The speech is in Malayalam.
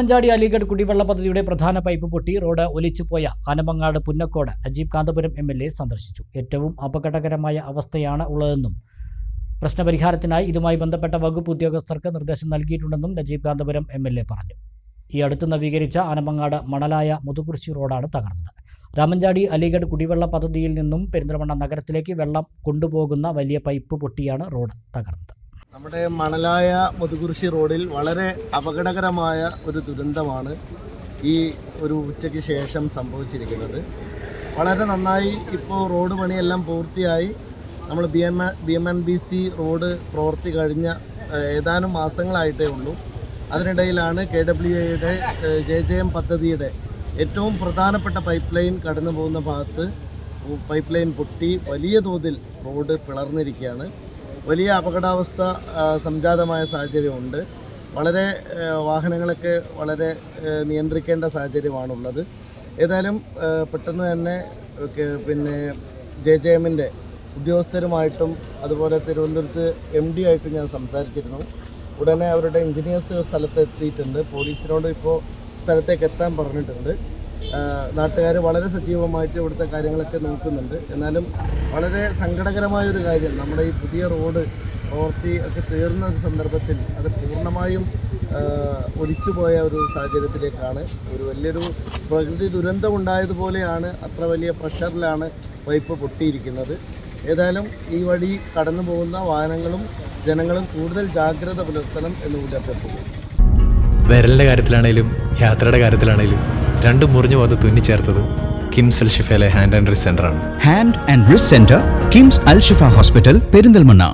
രാമഞ്ചാടി അലിഗഡ് കുടിവെള്ള പദ്ധതിയുടെ പ്രധാന പൈപ്പ് പൊട്ടി road ഒലിച്ചുപോയ Anamangad Punnakkode Ajeeb Kanthapuram M L A സന്ദർശിച്ചു. ഏറ്റവും അപകടകരമായ അവസ്ഥയാണ് ഉള്ളതെന്നും പ്രശ്നപരിഹാരത്തിനായി ഇതുമായി ബന്ധപ്പെട്ട വകുപ്പ് ഉദ്യോഗസ്ഥർക്ക് നിർദ്ദേശം നൽകിയിട്ടുണ്ടെന്നും Najeeb Kanthapuram M L A പറഞ്ഞു. ഈ അടുത്ത് നവീകരിച്ച ആനമങ്ങാട് മണലായ മുതുകുറിശി റോഡാണ് തകർന്നത്. രാമഞ്ചാടി അലിഗഡ് കുടിവെള്ള പദ്ധതിയിൽ നിന്നും പെരിന്തൽമണ്ണ നഗരത്തിലേക്ക് വെള്ളം കൊണ്ടുപോകുന്ന വലിയ പൈപ്പ് പൊട്ടിയാണ് റോഡ് തകർന്നത്. നമ്മുടെ മണലായ മുതുകുറിശി റോഡിൽ വളരെ അപകടകരമായ ഒരു ദുരന്തമാണ് ഈ ഒരു ഉച്ചയ്ക്ക് ശേഷം സംഭവിച്ചിരിക്കുന്നത്. വളരെ നന്നായി ഇപ്പോൾ റോഡ് പണിയെല്ലാം പൂർത്തിയായി. നമ്മൾ B M B M N road പ്രവർത്തി കഴിഞ്ഞ ഏതാനും മാസങ്ങളായിട്ടേ ഉള്ളൂ. അതിനിടയിലാണ് കെ ഡബ്ല്യു എയുടെ ജെ ജെ എം പദ്ധതിയുടെ ഏറ്റവും പ്രധാനപ്പെട്ട പൈപ്പ് ലൈൻ കടന്നു പോകുന്ന ഭാഗത്ത് പൈപ്പ് ലൈൻ പൊട്ടി വലിയ തോതിൽ റോഡ് പിളർന്നിരിക്കുകയാണ്. വലിയ അപകടാവസ്ഥ സംജാതമായ സാഹചര്യമുണ്ട്. വളരെ വാഹനങ്ങളൊക്കെ വളരെ നിയന്ത്രിക്കേണ്ട സാഹചര്യമാണുള്ളത്. ഏതായാലും പെട്ടെന്ന് തന്നെ പിന്നെ ജെ ജെ എമ്മിന്റെ ഉദ്യോഗസ്ഥരുമായിട്ടും അതുപോലെ തിരുവനന്തപുരത്ത് എം ഡി ആയിട്ടും ഞാൻ സംസാരിച്ചിരുന്നു. ഉടനെ അവരുടെ എഞ്ചിനീയേഴ്സ് സ്ഥലത്ത് എത്തിയിട്ടുണ്ട് പോലീസിനോട് ഇപ്പോൾ സ്ഥലത്തേക്ക് എത്താൻ പറഞ്ഞിട്ടുണ്ട്. നാട്ടുകാർ വളരെ സജീവമായിട്ട് ഇവിടുത്തെ കാര്യങ്ങളൊക്കെ നോക്കുന്നുണ്ട്. എന്നാലും വളരെ സങ്കടകരമായ ഒരു കാര്യം നമ്മുടെ ഈ പുതിയ റോഡ് പ്രവൃത്തി ഒക്കെ തീർന്ന ഒരു സന്ദർഭത്തിൽ അത് പൂർണമായും ഒലിച്ചുപോയ ഒരു സാഹചര്യത്തിലേക്കാണ് ഒരു വലിയൊരു പ്രകൃതി ദുരന്തം ഉണ്ടായതുപോലെയാണ് അത്ര വലിയ പ്രഷറിലാണ് പൈപ്പ് പൊട്ടിയിരിക്കുന്നത്. ഏതായാലും ഈ വഴി കടന്നു പോകുന്ന വാഹനങ്ങളും ജനങ്ങളും കൂടുതൽ ജാഗ്രത പുലർത്തണം എന്ന് അഭ്യർത്ഥിക്കുന്നു വിരലിന്റെ കാര്യത്തിലാണേലും യാത്രയുടെ കാര്യത്തിലാണേലും രണ്ടും മുറിഞ്ഞു പോകാതെ തുന്നിച്ചേർത്തത് കിംസ് അൽ ഷിഫയിലെ hand and wrist സെന്ററാണ് hand and wrist centre KIMS Al Shifa hospital Perinthalmanna